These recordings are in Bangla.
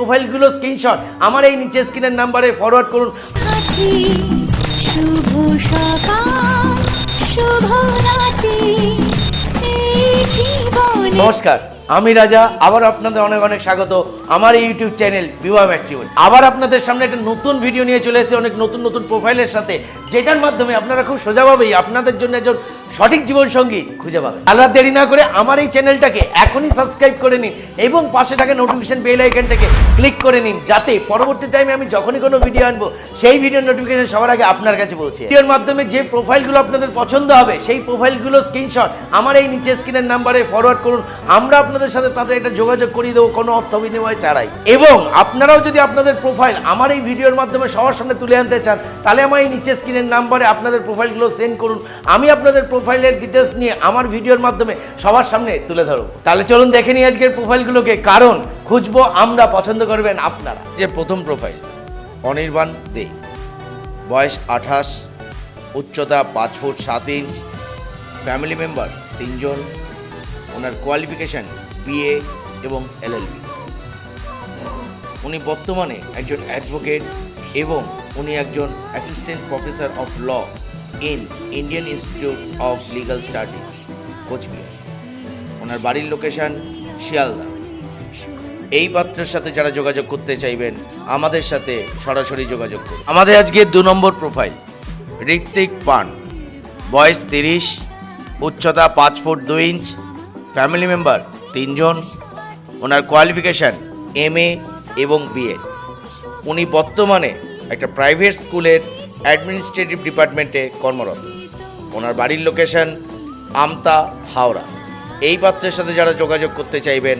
প্রোফাইলগুলো স্ক্রিনশট। আমার এই নিচে স্ক্রিনের নাম্বারে ফরওয়ার্ড করুন। শুভ সকাল শুভ রাতি নমস্কার আমি রাজা আবার আপনাদের অনেক অনেক স্বাগত। আমার এই ইউটিউব চ্যানেল বিবাহ ম্যাট্রিমন। আবার আপনাদের সামনে একটা নতুন ভিডিও নিয়ে চলে এসেছি অনেক নতুন নতুন প্রোফাইলের সাথে। যেটার মাধ্যমে আপনারা খুব সোজাভাবেই আপনাদের জন্য একজন সঠিক জীবন সঙ্গী খুঁজে পাবেন। আল্লাহ দেরি না করে আমার এই চ্যানেলটাকে এখনই সাবস্ক্রাইব করে নিন এবং পাশে থাকা নোটিফিকেশন বেল আইকনটাকে ক্লিক করে নিন যাতে পরবর্তী টাইমে আমি যখনই কোনো ভিডিও আনব, সেই ভিডিওর নোটিফিকেশন সবার আগে আপনার কাছে পৌঁছে ভিডিওর মাধ্যমে যে প্রোফাইলগুলো আপনাদের পছন্দ হবে, সেই প্রোফাইলগুলো স্ক্রিনশট আমার এই নিচে স্ক্রিনের নাম্বারে ফরওয়ার্ড করুন। আমরা আপনাদের সাথে তাদের একটা যোগাযোগ করিয়ে দেবো, কোনো অর্থ বিনিময় ছাড়াই। এবং আপনারাও যদি আপনাদের প্রোফাইল আমার এই ভিডিওর মাধ্যমে সবার সামনে তুলে আনতে চান, তাহলে আমার এই নিচে স্ক্রিনের নাম্বারে আপনাদের প্রোফাইলগুলো সেন্ড করুন। আমি আপনাদের প্রোফাইলের ডিটেলস নিয়ে আমার ভিডিওর মাধ্যমে সবার সামনে তুলে ধরব। তাহলে চলুন দেখে নিই আজকের প্রোফাইলগুলোকে। কারণ, খুঁজবো আমরা, পছন্দ করবেন আপনারা। যে প্রথম প্রোফাইল, অনির্বাণ দে। বয়স আঠাশ, উচ্চতা পাঁচ ফুট সাত ইঞ্চ ফ্যামিলি মেম্বার তিনজন, ওনার কোয়ালিফিকেশান বিএ এবং এলএলবি উনি বর্তমানে একজন অ্যাডভোকেট এবং উনি একজন assistant professor of law in Indian Institute of Legal Studies Coochbehar. ওনার বাড়ির লোকেশন শিয়ালদা। এই পাত্রের সাথে যারা যোগাযোগ করতে চাইবেন, আমাদের সাথে সরাসরি যোগাযোগ করুন। আমাদের আজকে দু নম্বর প্রোফাইল ঋত্বিক পান। বয়স তিরিশ, উচ্চতা পাঁচ ফুট দুই ইঞ্চ ফ্যামিলি মেম্বার তিনজন। ওনার কোয়ালিফিকেশান এম এবং বিএড উনি বর্তমানে একটা প্রাইভেট স্কুলের অ্যাডমিনিস্ট্রেটিভ ডিপার্টমেন্টে কর্মরত। ওনার বাড়ির লোকেশন আমতা, হাওড়া। এই পাত্রের সাথে যারা যোগাযোগ করতে চাইবেন,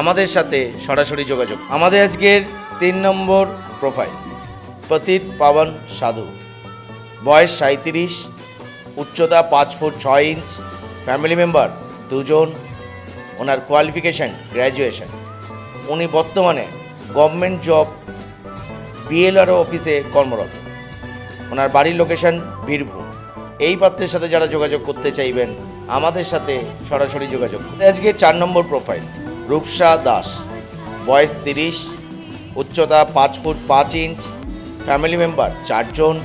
আমাদের সাথে সরাসরি যোগাযোগ। আমাদের আজকের তিন নম্বর প্রোফাইল পতিত পাবন সাধু। বয়স সাঁত্রিশ উচ্চতা পাঁচ ফুট ছয় ইঞ্চ ফ্যামিলি মেম্বার দুজন, ওনার কোয়ালিফিকেশান গ্র্যাজুয়েশন উনি বর্তমানে গভর্নমেন্ট জব বিএলআরও অফিসে কর্মরত। ওনার বাড়ির লোকেশন বীরভূম। এই পাত্রের সাথে যারা যোগাযোগ করতে চাইবেন, আমাদের সাথে সরাসরি যোগাযোগ। আজকে চার নম্বর প্রোফাইল রূপসা দাস। বয়স তিরিশ, উচ্চতা পাঁচ ফুট পাঁচ ইঞ্চ ফ্যামিলি মেম্বার চারজন।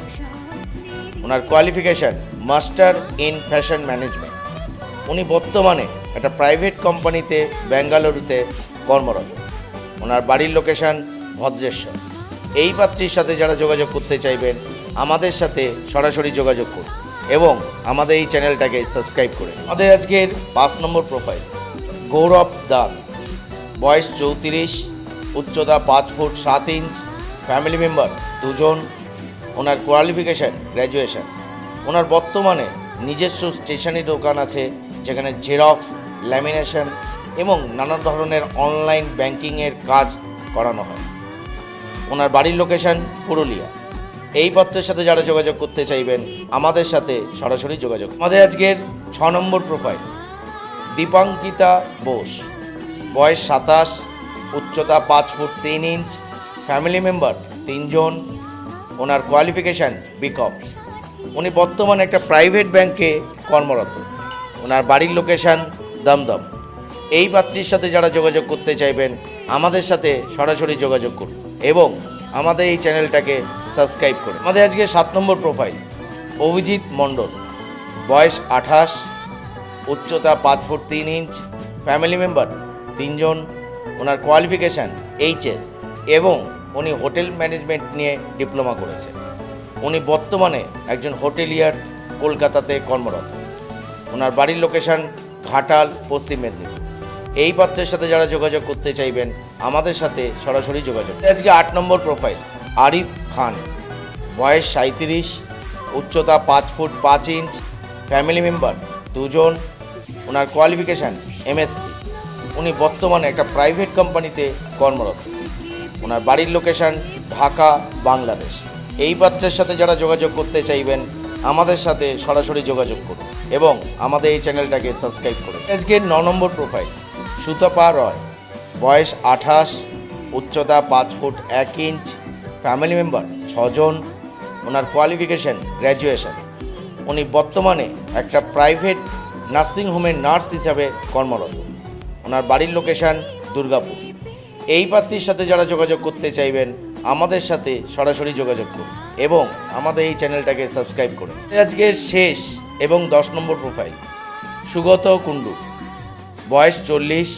ওনার qualification master in fashion management উনি বর্তমানে একটা প্রাইভেট কোম্পানিতে বেঙ্গালুরুতে কর্মরত। ওনার বাড়ির লোকেশন ভদ্রেশ্বর। এই পাত্রীর সাথে যারা যোগাযোগ করতে চাইবেন, আমাদের সাথে সরাসরি যোগাযোগ করুন এবং আমাদের এই চ্যানেলটাকে সাবস্ক্রাইব করে আমাদের আজকের পাঁচ নম্বর প্রোফাইল গৌরব দান। বয়স চৌত্রিশ, উচ্চতা পাঁচ ফুট সাত ইঞ্চ ফ্যামিলি মেম্বার দুজন, ওনার কোয়ালিফিকেশান গ্র্যাজুয়েশন ওনার বর্তমানে নিজস্ব স্টেশনারি দোকান আছে, যেখানে জেরক্স ল্যামিনেশন এবং নানা ধরনের অনলাইন ব্যাংকিংয়ের কাজ করানো হয়। ওনার বাড়ির লোকেশন পুরুলিয়া। এই পত্রের সাথে যারা যোগাযোগ করতে চাইবেন, আমাদের সাথে সরাসরি যোগাযোগ আমাদের আজকের ছ নম্বর প্রোফাইল দীপাঙ্কিতা বোস। বয়স সাতাশ, উচ্চতা পাঁচ ফুট তিন ইঞ্চ ফ্যামিলি মেম্বার তিনজন, ওনার কোয়ালিফিকেশান বিকম উনি বর্তমানে একটা প্রাইভেট ব্যাংকে কর্মরত। ওনার বাড়ির লোকেশান দমদম। এই পাত্রীর সাথে যারা যোগাযোগ করতে চাইবেন, আমাদের সাথে সরাসরি যোগাযোগ করুন। এবং আমাদের এই চ্যানেলটাকে সাবস্ক্রাইব করে। আমাদের আজকে সাত নম্বর প্রোফাইল অভিজিৎ মণ্ডল। বয়স আঠাশ, উচ্চতা পাঁচ ফুট তিন ইঞ্চ ফ্যামিলি মেম্বার তিনজন, ওনার কোয়ালিফিকেশান এইচএস এবং উনি হোটেল ম্যানেজমেন্ট নিয়ে ডিপ্লোমা করেছেন। উনি বর্তমানে একজন হোটেলিয়ার কলকাতাতে কর্মরত। ওনার বাড়ির লোকেশন ঘাটাল, পশ্চিম মেদিনীপুর। এই পাত্রের সাথে যারা যোগাযোগ করতে চাইবেন আমাদের সাথে সরাসরি যোগাযোগ। আজকে আট নম্বর প্রোফাইল আরিফ খান। বয়স সাঁত্রিশ উচ্চতা পাঁচ ফুট পাঁচ ইঞ্চ ফ্যামিলি মেম্বার দুজন, ওনার কোয়ালিফিকেশান এমএসসি উনি বর্তমানে একটা প্রাইভেট কোম্পানিতে কর্মরত। ওনার বাড়ির লোকেশন ঢাকা, বাংলাদেশ। এই পাত্রের সাথে যারা যোগাযোগ করতে চাইবেন, আমাদের সাথে সরাসরি যোগাযোগ করুন এবং আমাদের এই চ্যানেলটাকে সাবস্ক্রাইব করুন। আজকের ন নম্বর প্রোফাইল সুতপা রয়। বয়স আঠাশ, উচ্চতা পাঁচ ফুট এক ইঞ্চ ফ্যামিলি মেম্বার ছজন, ওনার কোয়ালিফিকেশন গ্র্যাজুয়েশন উনি বর্তমানে একটা প্রাইভেট নার্সিং হোমের নার্স হিসাবে কর্মরত। ওনার বাড়ির লোকেশন দুর্গাপুর। এই পাত্রীর সাথে যারা যোগাযোগ করতে চাইবেন, আমাদের সাথে সরাসরি যোগাযোগ করুন এবং আমাদের এই চ্যানেলটাকে সাবস্ক্রাইব করুন। আজকের শেষ এবং দশ নম্বর প্রোফাইল সুগত কুণ্ডু। বয়স চল্লিশ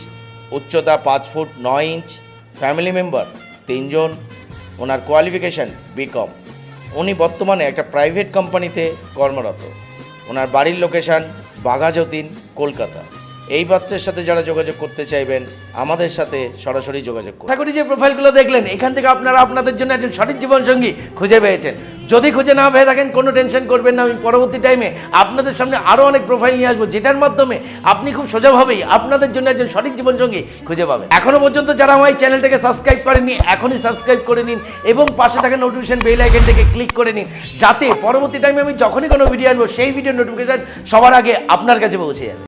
উচ্চতা পাঁচ ফুট নয় ইঞ্চ ফ্যামিলি মেম্বার তিনজন, ওনার কোয়ালিফিকেশান বিকম উনি বর্তমানে একটা প্রাইভেট কোম্পানিতে কর্মরত। ওনার বাড়ির লোকেশান বাঘাযতীন, কলকাতা। এই পাত্রের সাথে যারা যোগাযোগ করতে চাইবেন, আমাদের সাথে সরাসরি যোগাযোগ করুন। যে প্রোফাইলগুলো দেখলেন, এখান থেকে আপনারা আপনাদের জন্য একজন সঠিক জীবনসঙ্গী খুঁজে পেয়েছেন। যদি খুঁজে না পেয়ে থাকেন, কোনো টেনশন করবেন না। আমি পরবর্তী টাইমে আপনাদের সামনে আরও অনেক প্রোফাইল নিয়ে আসব, যেটার মাধ্যমে আপনি খুব সোজাভাবেই আপনাদের জন্য একজন সঠিক জীবনসঙ্গী খুঁজে পাবেন। এখনও পর্যন্ত যারা আমার এই চ্যানেলটাকে সাবস্ক্রাইব করেনি এখনই সাবস্ক্রাইব করে নিন এবং পাশে থাকা নোটিফিকেশন বেল আইকনটাকে ক্লিক করে নিন, যাতে পরবর্তী টাইমে আমি যখনই কোনো ভিডিও আনব, সেই ভিডিও নোটিফিকেশন সবার আগে আপনার কাছে পৌঁছে যাবে।